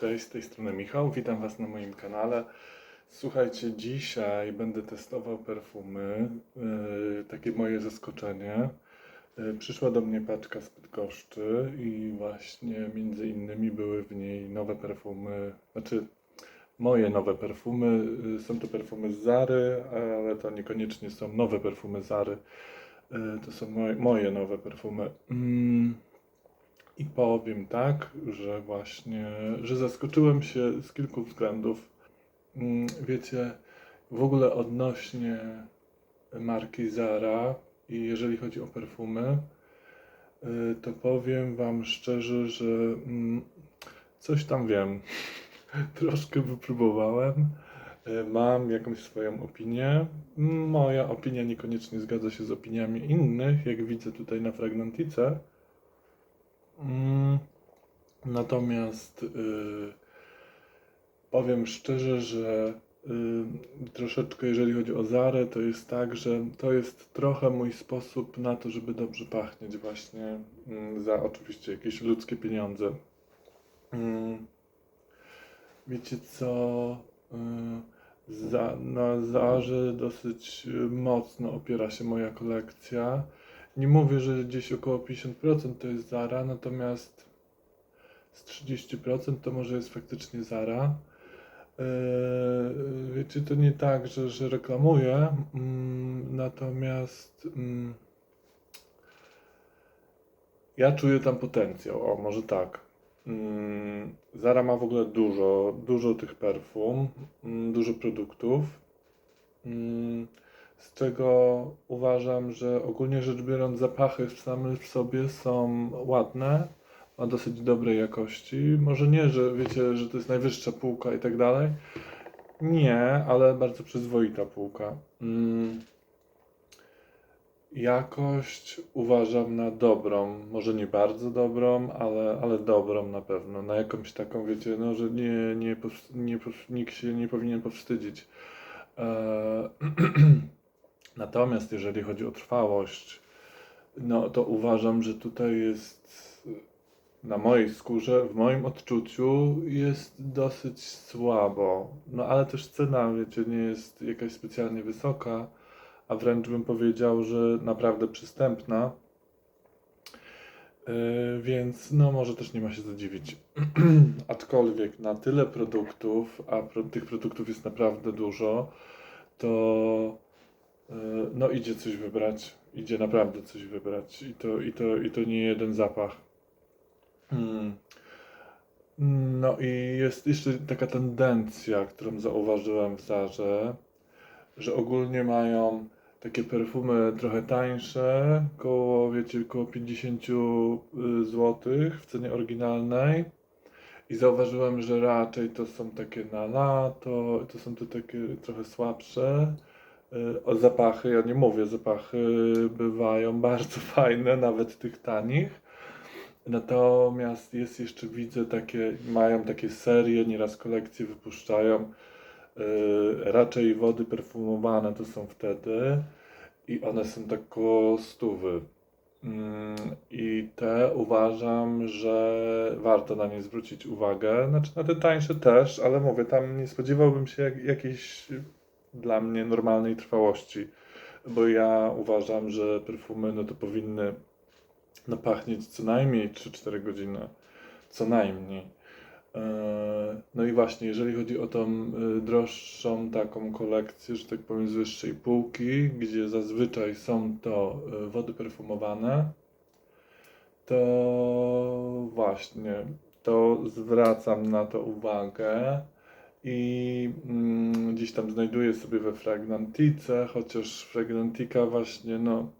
Cześć, z tej strony Michał, witam Was na moim kanale. Słuchajcie, dzisiaj będę testował perfumy, yy, takie moje zaskoczenie. Yy, przyszła do mnie paczka z Bydgoszczy i właśnie między innymi były w niej nowe perfumy, znaczy moje nowe perfumy. Yy, są to perfumy z Zary, ale to niekoniecznie są nowe perfumy Zary. Yy, to są moje, moje nowe perfumy. Mm. I powiem tak, że właśnie, że zaskoczyłem się z kilku względów. Mm, Wiecie, w ogóle odnośnie marki Zara i jeżeli chodzi o perfumy, y, to powiem Wam szczerze, że mm, coś tam wiem. Troszkę wypróbowałem. Y, Mam jakąś swoją opinię. Moja opinia niekoniecznie zgadza się z opiniami innych, jak widzę tutaj na Fragmentice. Mm, Natomiast y, powiem szczerze, że y, troszeczkę jeżeli chodzi o Zarę, to jest tak, że to jest trochę mój sposób na to, żeby dobrze pachnieć właśnie mm, za oczywiście jakieś ludzkie pieniądze. Mm, Wiecie co? y, Za, na Zarze dosyć mocno opiera się moja kolekcja. Nie mówię, że gdzieś około 50% to jest Zara, natomiast z 30% to może jest faktycznie Zara. Eee, wiecie, to nie tak, że, że reklamuję, mm, natomiast mm, ja czuję tam potencjał, o może tak. Mm, Zara ma w ogóle dużo, dużo tych perfum, dużo produktów. Z czego uważam, że ogólnie rzecz biorąc zapachy same w sobie są ładne, a dosyć dobrej jakości. Może nie, że wiecie, że to jest najwyższa półka i tak dalej. Nie, ale bardzo przyzwoita półka. Mm. Jakość uważam na dobrą, może nie bardzo dobrą, ale, ale dobrą na pewno. Na jakąś taką, wiecie, no, że nie, nie, nie, nikt się nie powinien powstydzić. Eee, Natomiast jeżeli chodzi o trwałość, no to uważam, że tutaj jest na mojej skórze, w moim odczuciu jest dosyć słabo. No ale też cena, wiecie, nie jest jakaś specjalnie wysoka, a wręcz bym powiedział, że naprawdę przystępna. Yy, więc no może też nie ma się co dziwić. Aczkolwiek na tyle produktów, a pro, tych produktów jest naprawdę dużo, to no idzie coś wybrać. Idzie naprawdę coś wybrać. I to, i to, i to nie jeden zapach. Mm. No i jest jeszcze taka tendencja, którą zauważyłem w Zarze, że ogólnie mają takie perfumy trochę tańsze, koło, wiecie, koło 50 zł w cenie oryginalnej. I zauważyłem, że raczej to są takie na lato, to są te takie trochę słabsze. Y, zapachy, ja nie mówię, zapachy bywają bardzo fajne, nawet tych tanich. Natomiast jest jeszcze, widzę, takie, mają takie serie, nieraz kolekcje wypuszczają. Yy, raczej wody perfumowane to są wtedy i one są tak koło stówy. Mm, I te uważam, że warto na nie zwrócić uwagę. Znaczy na te tańsze też, ale mówię, tam nie spodziewałbym się jak, jakiejś dla mnie normalnej trwałości, bo ja uważam, że perfumy no to powinny no, pachnieć co najmniej 3-4 godziny. Co najmniej. Eee, No i właśnie, jeżeli chodzi o tą y, droższą taką kolekcję, że tak powiem, z wyższej półki, gdzie zazwyczaj są to y, wody perfumowane, to właśnie, to zwracam na to uwagę i mm, gdzieś tam znajduję sobie we Fragrantice, chociaż Fragrantica właśnie, no,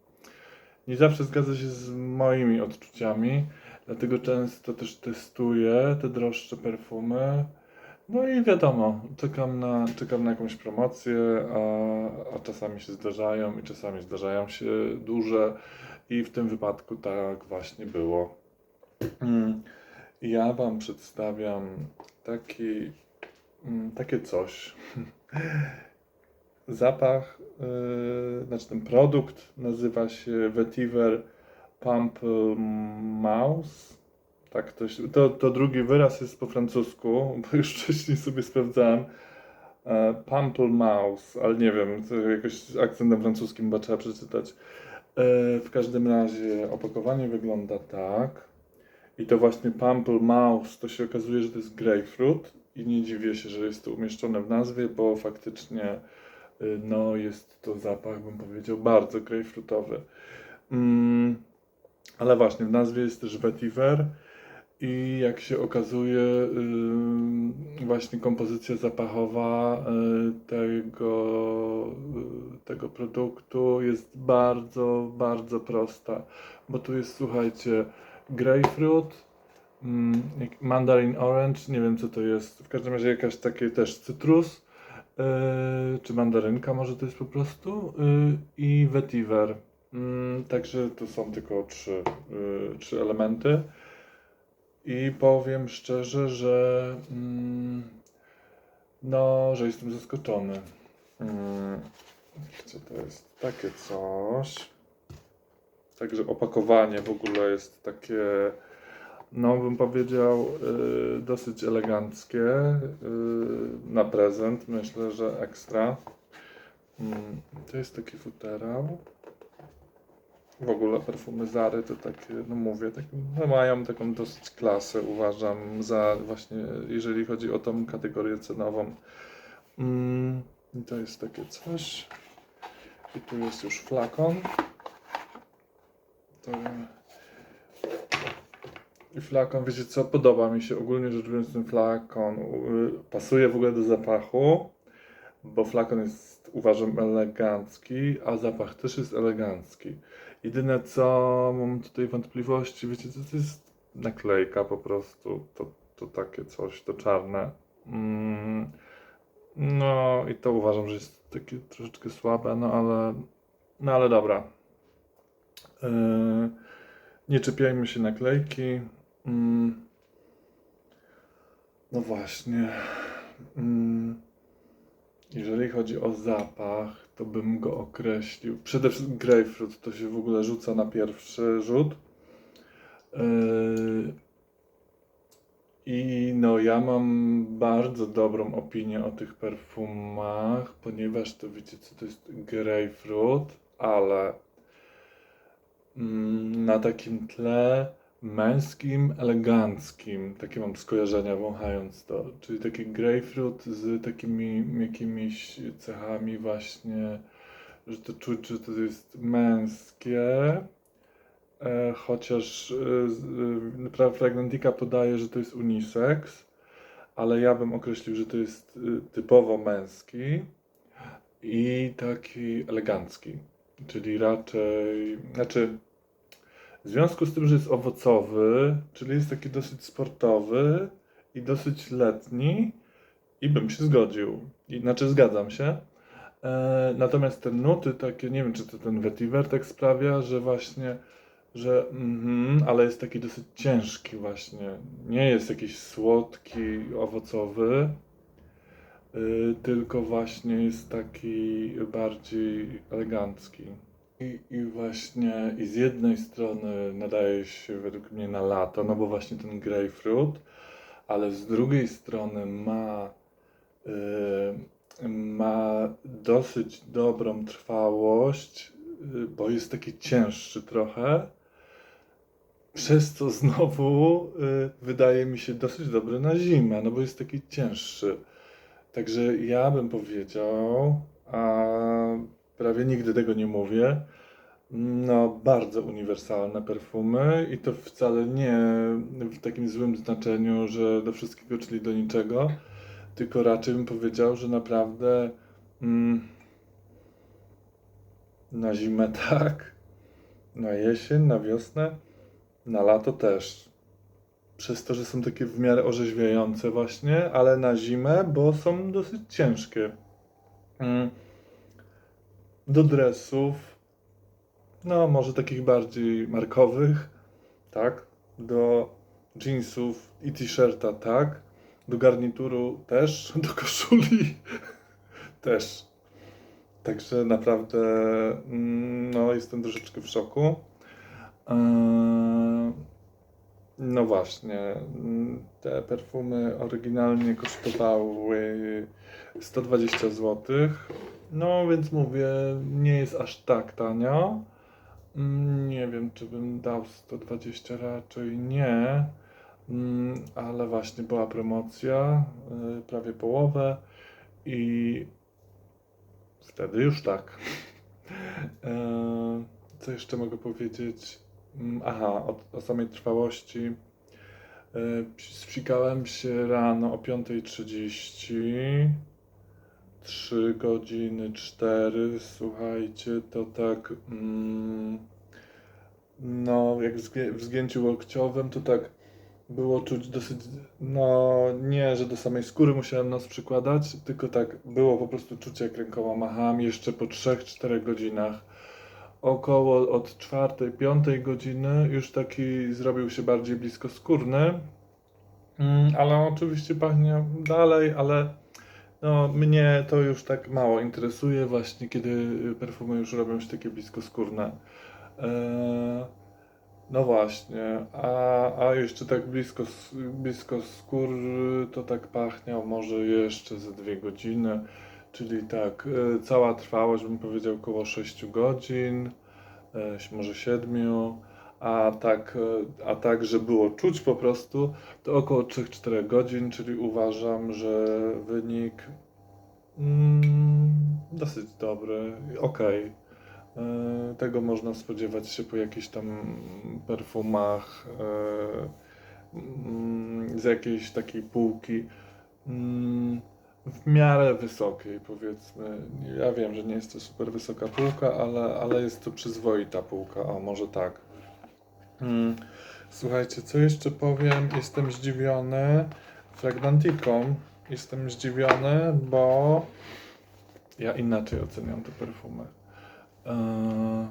nie zawsze zgadza się z moimi odczuciami, dlatego często też testuję te droższe perfumy. No i wiadomo, czekam na, czekam na jakąś promocję, a, a czasami się zdarzają i czasami zdarzają się duże i w tym wypadku tak właśnie było. Mm, Ja Wam przedstawiam taki, takie coś. Zapach, yy, znaczy ten produkt nazywa się Vetiver Pump Mouse. Tak, to, to, to drugi wyraz jest po francusku, bo już wcześniej sobie sprawdzałem. E, Pample Mouse, ale nie wiem, jakoś akcentem francuskim chyba trzeba przeczytać. E, w każdym razie opakowanie wygląda tak. I to właśnie Pample Mouse, to się okazuje, że to jest grapefruit i nie dziwię się, że jest to umieszczone w nazwie, bo faktycznie y, no, jest to zapach, bym powiedział, bardzo grapefruitowy. Mm, ale właśnie, w nazwie jest też vetiver i jak się okazuje, y, właśnie kompozycja zapachowa y, tego, y, tego produktu jest bardzo, bardzo prosta, bo tu jest, słuchajcie, jak- mandarin orange, nie wiem co to jest, w każdym razie jakaś takie też cytrus, yy, czy mandarynka może to jest po prostu, yy, i vetiver. Mm, także to są tylko trzy, yy, trzy elementy. I powiem szczerze, że mm, no, że jestem zaskoczony. Mm, co to jest? Takie coś. Także opakowanie w ogóle jest takie, no bym powiedział, y, dosyć eleganckie. y, na prezent myślę, że ekstra. Mm, to jest taki futerał. W ogóle perfumy Zary to takie, no mówię, tak, no mają taką dosyć klasę, uważam, za właśnie, jeżeli chodzi o tą kategorię cenową. Mm, to jest takie coś. I tu jest już flakon. To... Flakon, wiecie co, podoba mi się ogólnie rzecz biorąc ten flakon. y, Pasuje w ogóle do zapachu, bo flakon jest uważam elegancki, a zapach też jest elegancki. Jedyne co mam tutaj wątpliwości, wiecie co, to jest naklejka po prostu, to, to takie coś, to czarne. Mm, no i to uważam, że jest takie troszeczkę słabe, no ale, no ale dobra. Yy, nie czepiajmy się naklejki. Mm. No właśnie. Mm. Jeżeli chodzi o zapach, to bym go określił. Przede wszystkim grapefruit to się w ogóle rzuca na pierwszy rzut. Yy, I no, ja mam bardzo dobrą opinię o tych perfumach, ponieważ to wiecie, co to jest grapefruit, ale mm, na takim tle męskim, eleganckim. Takie mam skojarzenia wąchając to. Czyli taki grapefruit z takimi jakimiś cechami właśnie, że to czuć, że to jest męskie. E, chociaż e, e, Fragmentika podaje, że to jest unisex, ale ja bym określił, że to jest e, typowo męski i taki elegancki. Czyli raczej, znaczy w związku z tym, że jest owocowy, czyli jest taki dosyć sportowy i dosyć letni, i bym się zgodził. I, znaczy, zgadzam się. E, natomiast te nuty takie, nie wiem, czy to ten vetiver tak sprawia, że właśnie, że mhm, ale jest taki dosyć ciężki właśnie. Nie jest jakiś słodki, owocowy, y, tylko właśnie jest taki bardziej elegancki. I, I właśnie, i z jednej strony nadaje się według mnie na lato, no bo właśnie ten grapefruit, ale z drugiej strony ma, y, ma dosyć dobrą trwałość, y, bo jest taki cięższy trochę, przez co znowu y, wydaje mi się dosyć dobry na zimę, no bo jest taki cięższy. Także ja bym powiedział, a prawie nigdy tego nie mówię, no bardzo uniwersalne perfumy i to wcale nie w takim złym znaczeniu, że do wszystkiego, czyli do niczego, tylko raczej bym powiedział, że naprawdę mm, na zimę tak, na jesień, na wiosnę, na lato też. Przez to, że są takie w miarę orzeźwiające właśnie, ale na zimę, bo są dosyć ciężkie. Mm. Do dresów, no może takich bardziej markowych, tak. Do jeansów i t-shirta, tak. Do garnituru też, do koszuli też. Także naprawdę, mm, no jestem troszeczkę w szoku. Eee, No właśnie, mm, te perfumy oryginalnie kosztowały 120 zł. No więc mówię, nie jest aż tak tanio. Mm, Nie wiem, czy bym dał 120, raczej nie. Mm, Ale właśnie była promocja, y, prawie połowę i wtedy już tak. E, Co jeszcze mogę powiedzieć? Mm, Aha, o, o samej trwałości. E, Spsikałem się rano o 5.30. 3 godziny 4. Słuchajcie, to tak. Mm, no, jak w, zgię- w zgięciu łokciowym, to tak było czuć dosyć. No, nie, że do samej skóry musiałem nos przykładać, tylko tak było po prostu czucie, jak rękoma machałem jeszcze po 3-4 godzinach około od 4-5 godziny już taki zrobił się bardziej bliskoskórny. Mm, ale oczywiście pachnie dalej, ale no, mnie to już tak mało interesuje właśnie, kiedy perfumy już robią się takie bliskoskórne. Eee, no właśnie, a, a jeszcze tak blisko, blisko skóry to tak pachniał może jeszcze ze dwie godziny, czyli tak e, cała trwałość bym powiedział około 6 godzin, e, może 7, a tak, a tak, że było czuć po prostu, to około 3-4 godzin, czyli uważam, że wynik mm, dosyć dobry, okej. E, Tego można spodziewać się po jakichś tam perfumach e, mm, z jakiejś takiej półki mm, w miarę wysokiej, powiedzmy. Ja wiem, że nie jest to super wysoka półka, ale, ale jest to przyzwoita półka, o może tak. Mm, Słuchajcie, co jeszcze powiem? Jestem zdziwiony Fragrantiką. Jestem zdziwiony, bo ja inaczej oceniam te perfumy. Eee,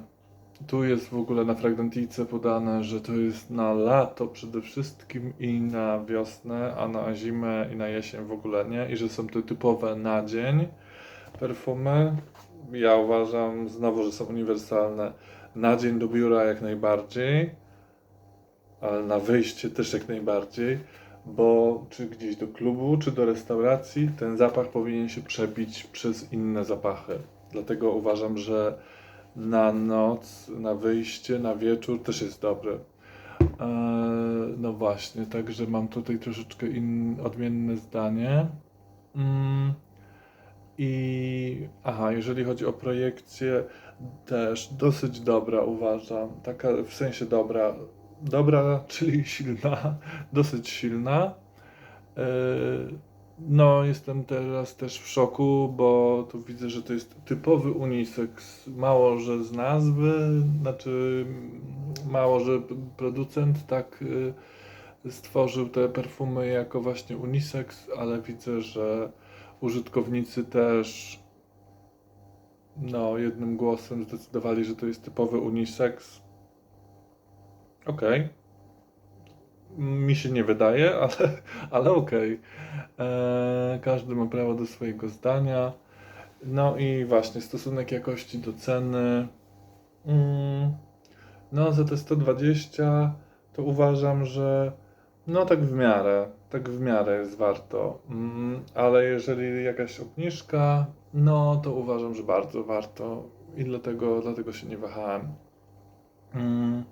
tu jest w ogóle na Fragrantice podane, że to jest na lato przede wszystkim i na wiosnę, a na zimę i na jesień w ogóle nie. I że są to typowe na dzień perfumy. Ja uważam znowu, że są uniwersalne. Na dzień do biura jak najbardziej, ale na wyjście też jak najbardziej, bo czy gdzieś do klubu, czy do restauracji, ten zapach powinien się przebić przez inne zapachy. Dlatego uważam, że na noc, na wyjście, na wieczór też jest dobry. Eee, no właśnie, także mam tutaj troszeczkę in, odmienne zdanie. Mm. I aha, jeżeli chodzi o projekcję, też dosyć dobra uważam. Taka w sensie dobra. Dobra, czyli silna, dosyć silna. Yy, No, jestem teraz też w szoku, bo tu widzę, że to jest typowy unisex. Mało, że z nazwy, znaczy mało, że producent tak y, stworzył te perfumy jako właśnie unisex, ale widzę, że użytkownicy też no, jednym głosem zdecydowali, że to jest typowy unisex. Okej. Mi się nie wydaje, ale, ale okej. Eee, Każdy ma prawo do swojego zdania. No i właśnie stosunek jakości do ceny. Mm, no, za te 120 to uważam, że no tak w miarę, tak w miarę jest warto. Mm, ale jeżeli jakaś obniżka, no to uważam, że bardzo warto i dlatego, dlatego się nie wahałem. Mm,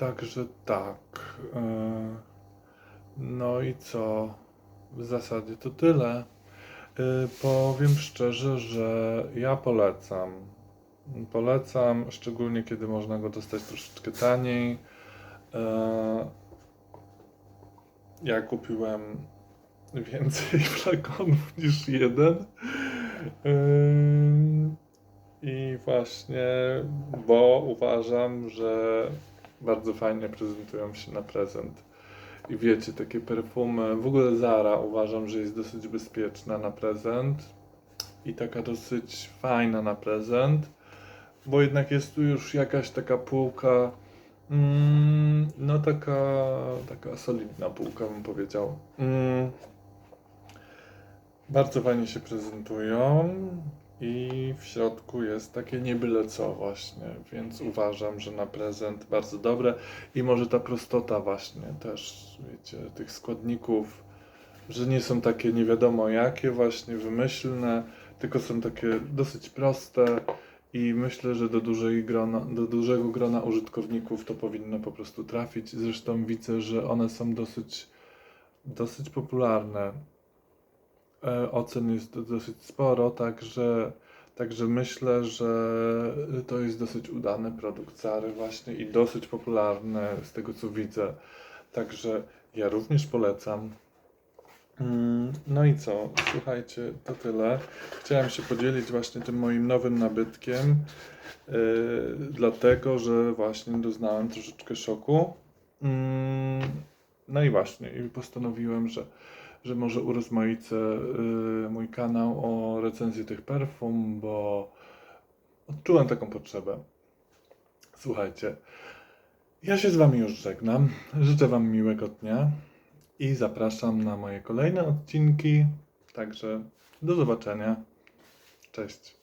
także tak. e, No i co? W zasadzie to tyle. Y, Powiem szczerze, że ja polecam. Polecam, szczególnie kiedy można go dostać troszeczkę taniej. E, Ja kupiłem więcej flakonów niż jeden. I właśnie, bo uważam, że bardzo fajnie prezentują się na prezent. I wiecie, takie perfumy, w ogóle Zara uważam, że jest dosyć bezpieczna na prezent i taka dosyć fajna na prezent, bo jednak jest tu już jakaś taka półka, mm, no taka, taka solidna półka bym powiedział. Mm. Bardzo fajnie się prezentują. I w środku jest takie nie byle co właśnie, więc uważam, że na prezent bardzo dobre i może ta prostota właśnie też, wiecie, tych składników, że nie są takie nie wiadomo jakie właśnie wymyślne, tylko są takie dosyć proste i myślę, że do, dużej grona, do dużego grona użytkowników to powinno po prostu trafić. Zresztą widzę, że one są dosyć, dosyć popularne. E, Ocen jest dosyć sporo, także, także myślę, że to jest dosyć udany produkt Zary właśnie i dosyć popularny z tego co widzę. Także ja również polecam. Mm, No i co? Słuchajcie, to tyle. Chciałem się podzielić właśnie tym moim nowym nabytkiem, yy, dlatego że właśnie doznałem troszeczkę szoku. Mm, No i właśnie, i postanowiłem, że, że może urozmaicę yy, mój kanał o recenzję tych perfum, bo odczułem taką potrzebę. Słuchajcie, ja się z Wami już żegnam. Życzę Wam miłego dnia i zapraszam na moje kolejne odcinki. Także do zobaczenia. Cześć.